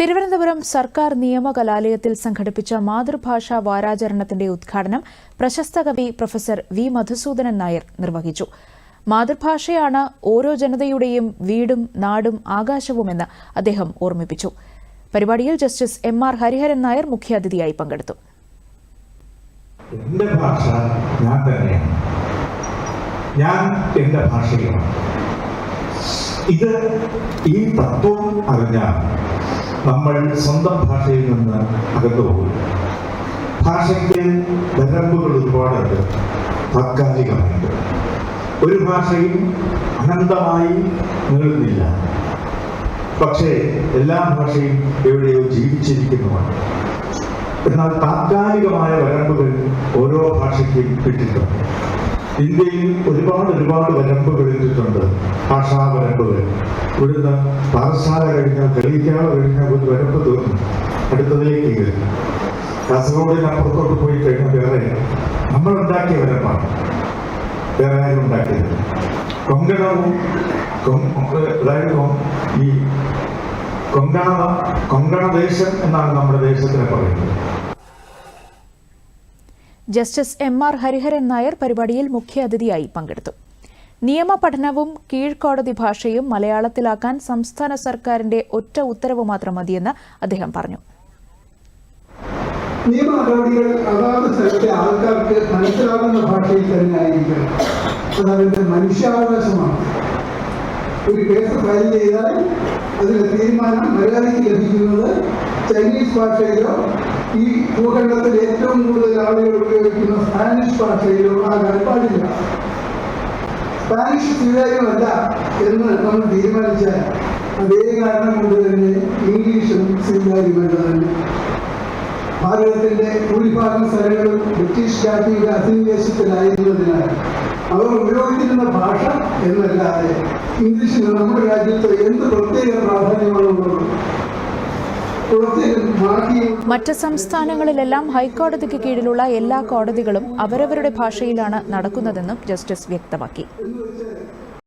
തിരുവനന്തപുരം സർക്കാർ നിയമകലാലയത്തിൽ സംഘടിപ്പിച്ച മാതൃഭാഷാ വാരാചരണത്തിന്റെ ഉദ്ഘാടനം പ്രശസ്ത കവി പ്രൊഫസർ വി മധുസൂദനൻ നായർ നിർവഹിച്ചു. മാതൃഭാഷയാണ് ഓരോ ജനതയുടെയും വീടും നാടും ആകാശവുമെന്ന് അദ്ദേഹം ഓർമ്മിപ്പിച്ചു. പരിപാടിയിൽ justice M R Hariharan Nair മുഖ്യാതിഥിയായി പങ്കെടുത്തു. ഭാഷ ഞാൻ ഞാൻ ഇത് ഈ തത്വം അറിഞ്ഞാൽ നമ്മൾ സ്വന്തം ഭാഷയിൽ നിന്ന് അകന്നു പോകും. ഭാഷയ്ക്ക് വരമ്പുകൾ ഒരുപാടുണ്ട്. താത്കാലികമായിട്ട് ഒരു ഭാഷയും അനന്തമായി നീളുന്നില്ല പക്ഷേ എല്ലാ ഭാഷയും എവിടെയോ ജീവിച്ചിരിക്കുന്നതാണ് എന്നാൽ താത്കാലികമായ വരമ്പുകൾ ഓരോ ഭാഷയ്ക്കും ഇട്ടിട്ടുണ്ട് ഇന്ത്യയിൽ ഒരുപാട് ഒരുപാട് വരമ്പുകൾ ഇട്ടിട്ടുണ്ട്. ഭാഷാ വരമ്പുകൾ ഇവിടുന്ന് പാറശാല കഴിഞ്ഞാൽ കളിക്കാള കഴിഞ്ഞാൽ ഒരു വരമ്പ് തീർന്നു അടുത്തതിലേക്ക് കാസർഗോഡിന് കാസർഗോഡിനപ്പുറത്തോട്ട് പോയി കഴിഞ്ഞാൽ വേറെ നമ്മൾ ഉണ്ടാക്കിയ വരമ്പാണ്. വേറെ ആരും ഉണ്ടാക്കിയത് കൊങ്കണവും അതായത് ഈ കൊങ്കണ കൊങ്കണ ദേശം എന്നാണ് നമ്മുടെ ദേശത്തിനെ പറയുന്നത്. Justice M R Hariharan Nair പരിപാടിയിൽ മുഖ്യാതിഥിയായി പങ്കെടുത്തു. നിയമപഠനവും കീഴ്ക്കോടതി ഭാഷയും മലയാളത്തിലാക്കാൻ സംസ്ഥാന സർക്കാരിന്റെ ഒറ്റ ഉത്തരവ് മാത്രം മതിയെന്ന് അദ്ദേഹം പറഞ്ഞു. നിയമ നടപടികൾ അതാത് സ്ഥലത്തെ ആൾക്കാർക്ക് മനസ്സിലാകുന്ന ഭാഷയിൽ തന്നെ ആയിരിക്കണം. അതവരുടെ മനുഷ്യാവകാശമാണ്. ഒരു കേസ് ഫയൽ ചെയ്താൽ അതിന്റെ തീരുമാനം മലയാളിക്ക് ലഭിക്കുന്നത് ചൈനീസ് ഭാഷയിലോ ഈ ഭൂഖണ്ഡത്തിൽ ഏറ്റവും കൂടുതൽ ആളുകൾ ഭാഷയിലോ ആകാൻ പാടില്ല. സ്പാനിഷ് സ്വീകാര്യമല്ല എന്ന് നമ്മൾ തീരുമാനിച്ചാൽ അതേ കാരണം കൊണ്ട് തന്നെ ഇംഗ്ലീഷും സ്വീകാര്യമല്ല തന്നെ ഭാരതത്തിന്റെ ഭൂരിഭാഗം സ്ഥലങ്ങളും ബ്രിട്ടീഷ് ജാതിയുടെ അധിനിവേശത്തിലായിരുന്നതിനാൽ അവർ ഉപയോഗിച്ചിരുന്ന ഭാഷ എന്നല്ലാതെ ഇംഗ്ലീഷിന് നമ്മുടെ രാജ്യത്ത് എന്ത് പ്രത്യേക പ്രാധാന്യമാണുള്ളത്? മറ്റ് സംസ്ഥാനങ്ങളിലെല്ലാം ഹൈക്കോടതിക്ക് കീഴിലുള്ള എല്ലാ കോടതികളും അവരവരുടെ ഭാഷയിലാണ് നടക്കുന്നതെന്നും ജസ്റ്റിസ് വ്യക്തമാക്കി.